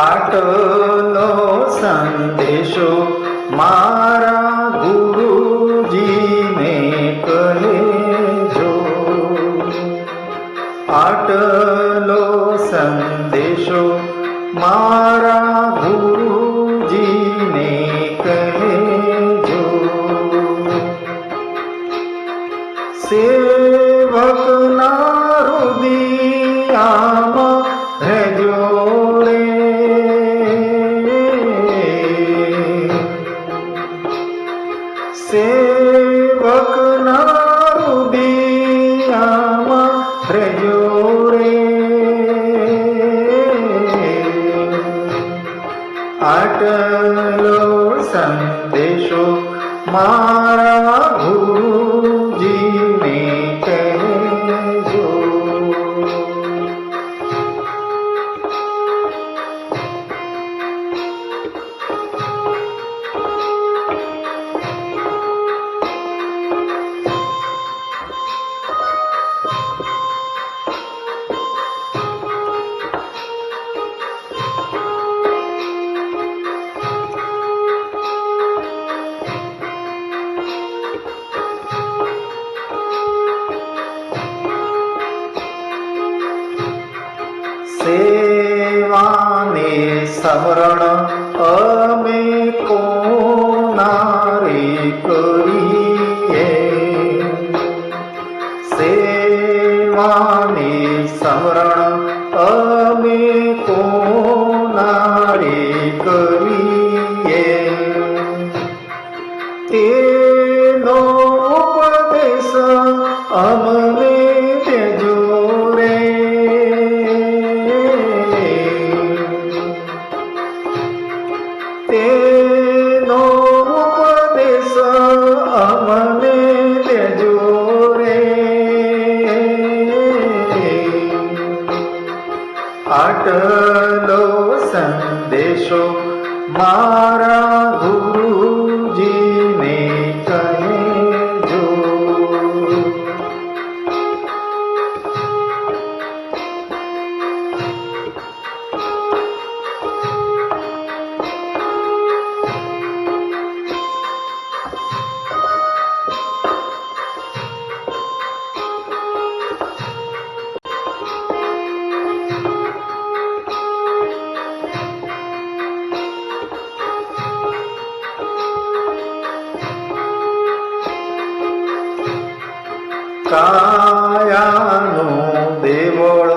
આટલો સંદેશો મારા ગુરુજીને કહેજો. આટલો સંદેશો મારા ગુરુજીને કહેજો. સેવકના Mara. સેવાને સમરણ અમે এসো মারা ছায়ানো দেবর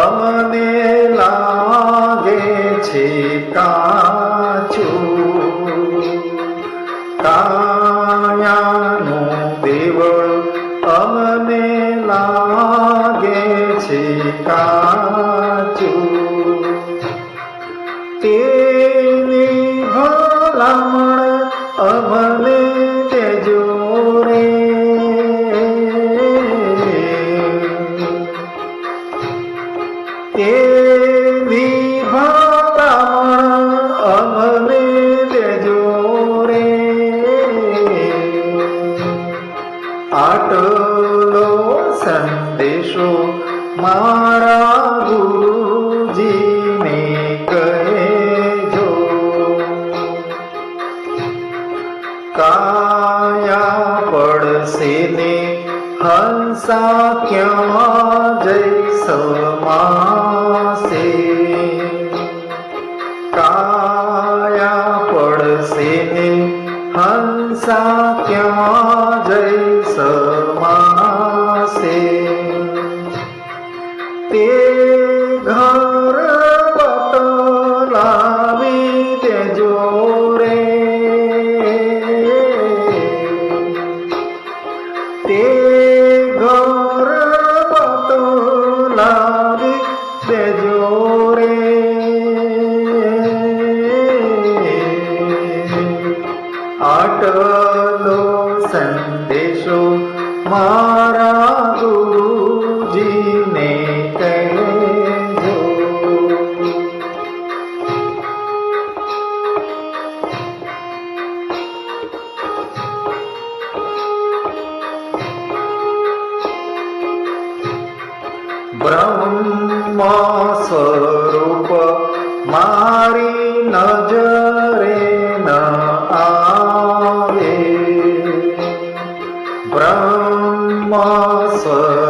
আমাদে লাগেছে কাছু কায়ানো দেবর আমাদে লাগেছে কাছু তিনি ভালাম સંદેશો મારા ગુરુજીને કહેજો. કાયા પડશે ને હંસા ક્યાં જય સમાશે? કાયા પડશે ને હંસા ક્યાં જઈ তে ঘর পতলার সে জোরে আটলো সন্দেশো মারা গুরুজি। ब्रह्मा स्वरूप मारि नजरे न स्वरूप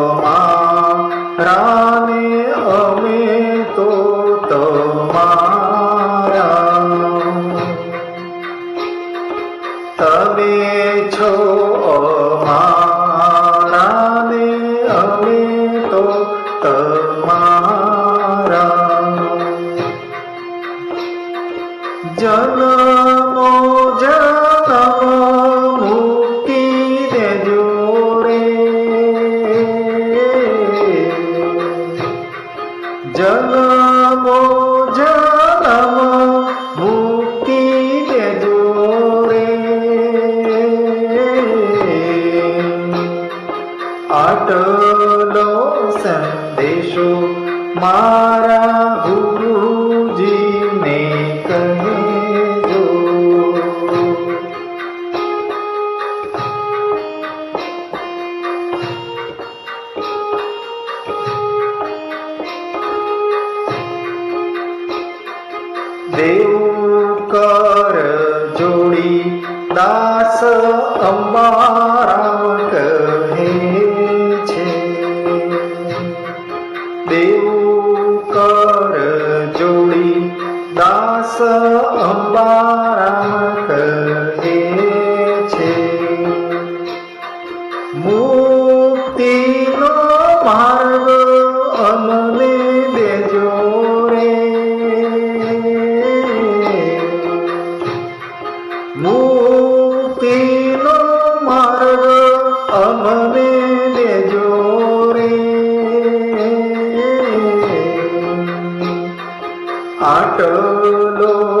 મારા ગુરુજીને કહેજો. દેવ કર જોડી દાસ અમારા કહે છે. દેવ અંબારામ કહે છે મુક્તિનો માર્ગ અમને દેજો રે. મુક્તિનો માર્ગ અમને દેજો આટલો